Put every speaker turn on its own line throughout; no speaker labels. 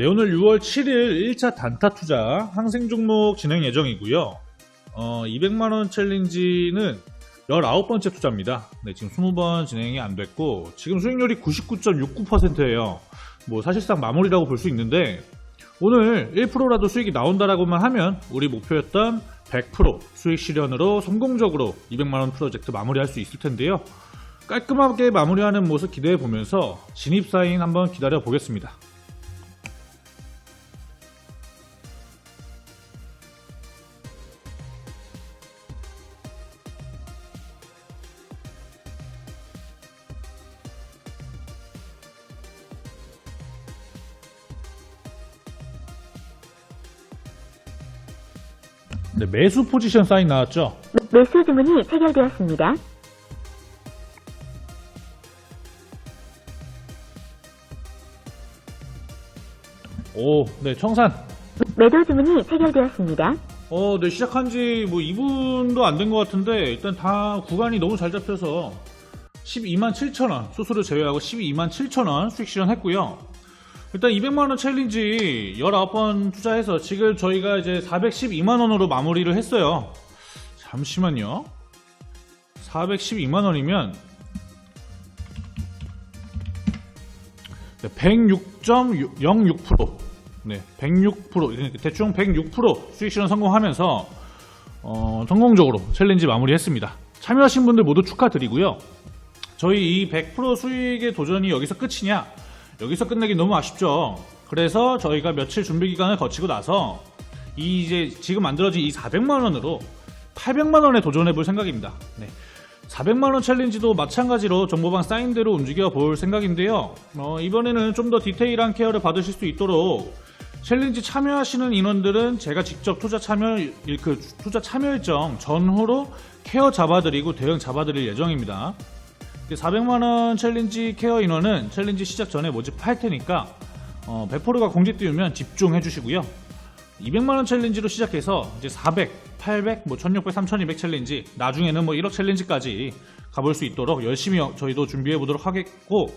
네, 오늘 6월 7일 1차 단타 투자 항생 종목 진행 예정이고요. 어, 200만원 챌린지는 19번째 투자입니다. 네, 지금 20번 진행이 안 됐고, 지금 수익률이 99.69%예요. 뭐, 사실상 마무리라고 볼 수 있는데, 오늘 1%라도 수익이 나온다라고만 하면, 우리 목표였던 100% 수익 실현으로 성공적으로 200만원 프로젝트 마무리할 수 있을 텐데요. 깔끔하게 마무리하는 모습 기대해 보면서 진입 사인 한번 기다려 보겠습니다. 네, 매수 포지션 사인 나왔죠?
매수 주문이 체결되었습니다.
오, 네, 청산.
매도 주문이 체결되었습니다.
어, 네, 시작한 지 뭐 2분도 안 된 것 같은데, 일단 다 구간이 너무 잘 잡혀서 12만 7천원, 수수료 제외하고 12만 7천원 수익 실현했고요. 일단 200만원 챌린지 19번 투자해서 지금 저희가 이제 412만원으로 마무리를 했어요. 잠시만요. 412만원이면 106.06% 네, 106% 그러니까 대충 106% 수익 실현 성공하면서 어, 성공적으로 챌린지 마무리했습니다. 참여하신 분들 모두 축하드리고요. 저희 이 100% 수익의 도전이 여기서 끝이냐? 여기서 끝내기 너무 아쉽죠. 그래서 저희가 며칠 준비 기간을 거치고 나서 이 이제 지금 만들어진 이 400만 원으로 800만 원에 도전해 볼 생각입니다. 네. 400만 원 챌린지도 마찬가지로 정보방 사인대로 움직여 볼 생각인데요. 어, 이번에는 좀 더 디테일한 케어를 받으실 수 있도록 챌린지 참여하시는 인원들은 제가 직접 투자 참여 일- 그 투자 참여 일정 전후로 케어 잡아드리고 대응 잡아드릴 예정입니다. 400만원 챌린지 케어 인원은 챌린지 시작 전에 모집할 테니까 어, 100%가 공지 띄우면 집중해 주시고요. 200만원 챌린지로 시작해서 이제 400, 800, 뭐 1600, 3200 챌린지 나중에는 뭐 1억 챌린지까지 가볼 수 있도록 열심히 어- 저희도 준비해 보도록 하겠고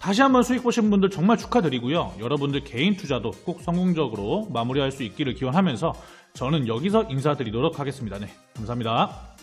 다시 한번 수익 보신 분들 정말 축하드리고요. 여러분들 개인 투자도 꼭 성공적으로 마무리할 수 있기를 기원하면서 저는 여기서 인사드리도록 하겠습니다. 네, 감사합니다.